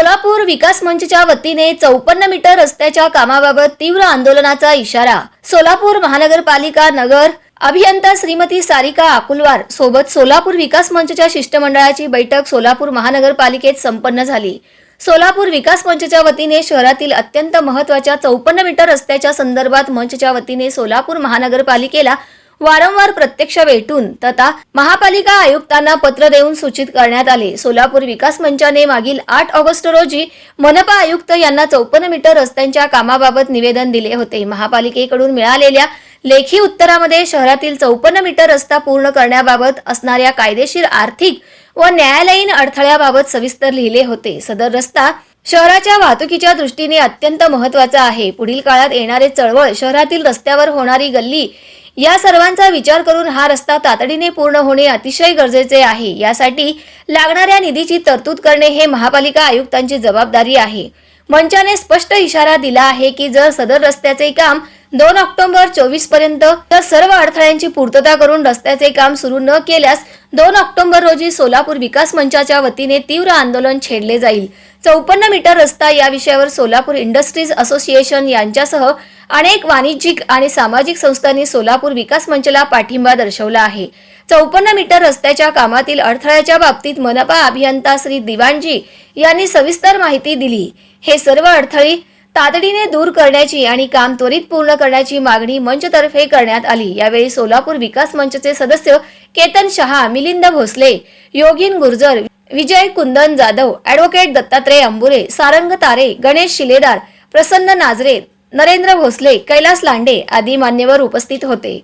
सोलापूर विकास मंचच्या वतीने चौपन्न मीटर रस्त्याच्या कामाबाबत तीव्र आंदोलनाचा इशारा. सोलापूर महानगरपालिका नगर अभियंता श्रीमती सारिका अकुलवार सोबत सोलापूर विकास मंचच्या शिष्टमंडळाची बैठक सोलापूर महानगरपालिकेत संपन्न झाली. सोलापूर विकास मंचच्या वतीने शहरातील अत्यंत महत्त्वाच्या चौपन्न मीटर रस्त्याच्या संदर्भात मंचच्या वतीने सोलापूर महानगरपालिकेला वारंवार प्रत्यक्ष भेटून तथा महापालिका आयुक्तांना पत्र देऊन सूचित करण्यात आले. सोलापूर विकास मंचाने मागील आठ ऑगस्ट रोजी मनपा आयुक्त यांना चौपन्न मीटर रस्त्यांच्या कामाबाबत निवेदन दिले होते. महापालिकेकडून मिळालेल्या लेखी उत्तरामध्ये शहरातील चौपन्न मीटर रस्ता पूर्ण करण्याबाबत असणाऱ्या कायदेशीर आर्थिक व न्यायालयीन अडथळ्याबाबत सविस्तर लिहिले होते. सदर रस्ता शहराच्या वाहतुकीच्या दृष्टीने अत्यंत महत्त्वाचा आहे. पुढील काळात येणारे चळवळ शहरातील रस्त्यावर होणारी गल्ली या सर्वांचा विचार करून हा रस्ता तातडीने पूर्ण होणे अतिशय गरजेचे आहे. यासाठी लागणाऱ्या निधीची तरतूद करणे हे महापालिका आयुक्तांची जबाबदारी आहे. मंचाने स्पष्ट इशारा दिला आहे की जर सदर रस्त्याचे काम दोन ऑक्टोबर चोवीसपर्यंत तर सर्व अडथळ्यांची पूर्तता करून रस्त्याचे काम सुरू न केल्यास दोन ऑक्टोबर रोजी सोलापूर विकास मंचाच्या वतीने तीव्र आंदोलन छेडले जाईल. चौपन्न मीटर रस्ता या विषयावर सोलापूर इंडस्ट्रीज असोसिएशन यांच्यासह अनेक वाणिज्यिक आणि सामाजिक संस्थांनी सोलापूर विकास मंचला पाठिंबा दर्शवला आहे. चौपन्न मीटर रस्त्याच्या कामातील अडथळ्याच्या बाबतीत मनपा अभियंता श्री दिवाणजी यांनी सविस्तर माहिती दिली. हे सर्व अडथळे तातडीने दूर करण्याची आणि काम त्वरित पूर्ण करण्याची मागणी मंचतर्फे करण्यात आली. यावेळी सोलापूर विकास मंचचे सदस्य केतन शहा मिलिंद भोसले योगिन गुर्जर विजय कुंदन जाधव ॲडव्होकेट दत्तात्रय अंबुरे सारंग तारे गणेश शिलेदार प्रसन्न नाजरे नरेंद्र भोसले कैलास लांडे आदी मान्यवर उपस्थित होते.